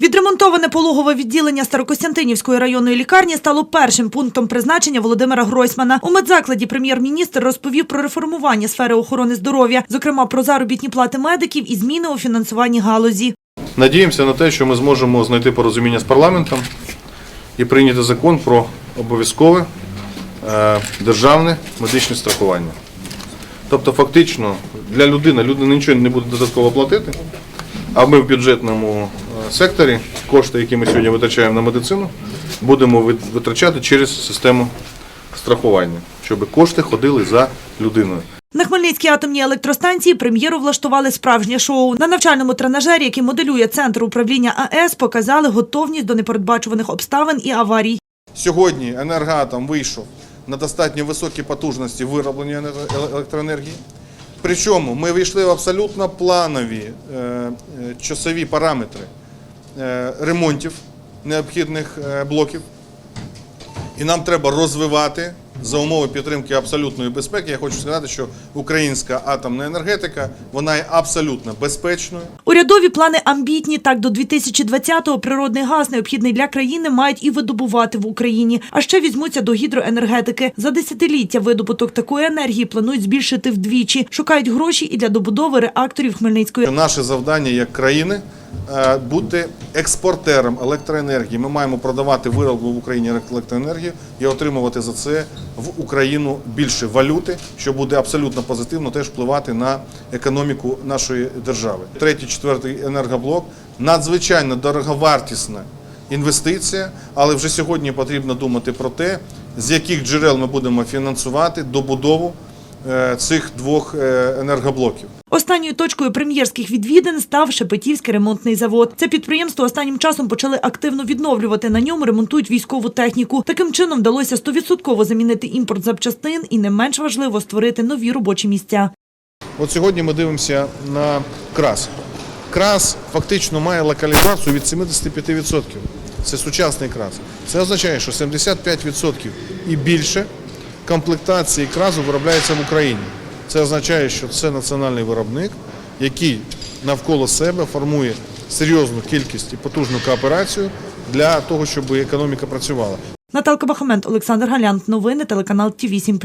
Відремонтоване пологове відділення Старокостянтинівської районної лікарні стало першим пунктом призначення Володимира Гройсмана. У медзакладі прем'єр-міністр розповів про реформування сфери охорони здоров'я, зокрема про заробітні плати медиків і зміни у фінансуванні галузі. Надіємося на те, що ми зможемо знайти порозуміння з парламентом і прийняти закон про обов'язкове е, державне медичне страхування. Тобто, фактично, для людини людина нічого не буде додатково платити, а ми в бюджетному секторі кошти, які ми сьогодні витрачаємо на медицину, будемо вит- витрачати через систему страхування, щоб кошти ходили за людиною. На Хмельницькій атомній електростанції прем'єру влаштували справжнє шоу. На навчальному тренажері, який моделює центр управління АЕС, показали готовність до непередбачуваних обставин і аварій. Сьогодні енергоатом вийшов на достатньо високі потужності вироблення електроенергії. Причому ми вийшли в абсолютно планові е, е, часові параметри ремонтів необхідних е, блоків. І нам треба розвивати за умови підтримки абсолютної безпеки. Я хочу сказати, що українська атомна енергетика вона є абсолютно безпечною. Урядові плани амбітні. Так, до 2020-го природний газ, необхідний для країни, мають і видобувати в Україні. А ще візьмуться до гідроенергетики. За десятиліття видобуток такої енергії планують збільшити вдвічі. Шукають гроші і для добудови реакторів Хмельницької. Наше завдання як країни е, бути експортером електроенергії. Ми маємо продавати вироблену в Україні електроенергію і отримувати за це в Україну більше валюти, що буде абсолютно позитивно теж впливати на економіку нашої держави. Третій, четвертий енергоблок надзвичайно дороговартісна інвестиція, але вже сьогодні потрібно думати про те, з яких джерел ми будемо фінансувати добудову е, цих двох е, енергоблоків. Останньою точкою прем'єрських відвідин став Шепетівський ремонтний завод. Це підприємство останнім часом почали активно відновлювати. На ньому ремонтують військову техніку. Таким чином вдалося стовідсотково замінити імпорт запчастин і не менш важливо створити нові робочі місця. От сьогодні ми дивимося на крас. Крас фактично має локалізацію від 75%. Це сучасний крас. Це означає, що 75% і більше комплектації кразу виробляється в Україні. Це означає, що це національний виробник, який навколо себе формує серйозну кількість і потужну кооперацію для того, щоб економіка працювала. Наталка Бахамент, Олександр Галянт. Новини телеканал Ті 8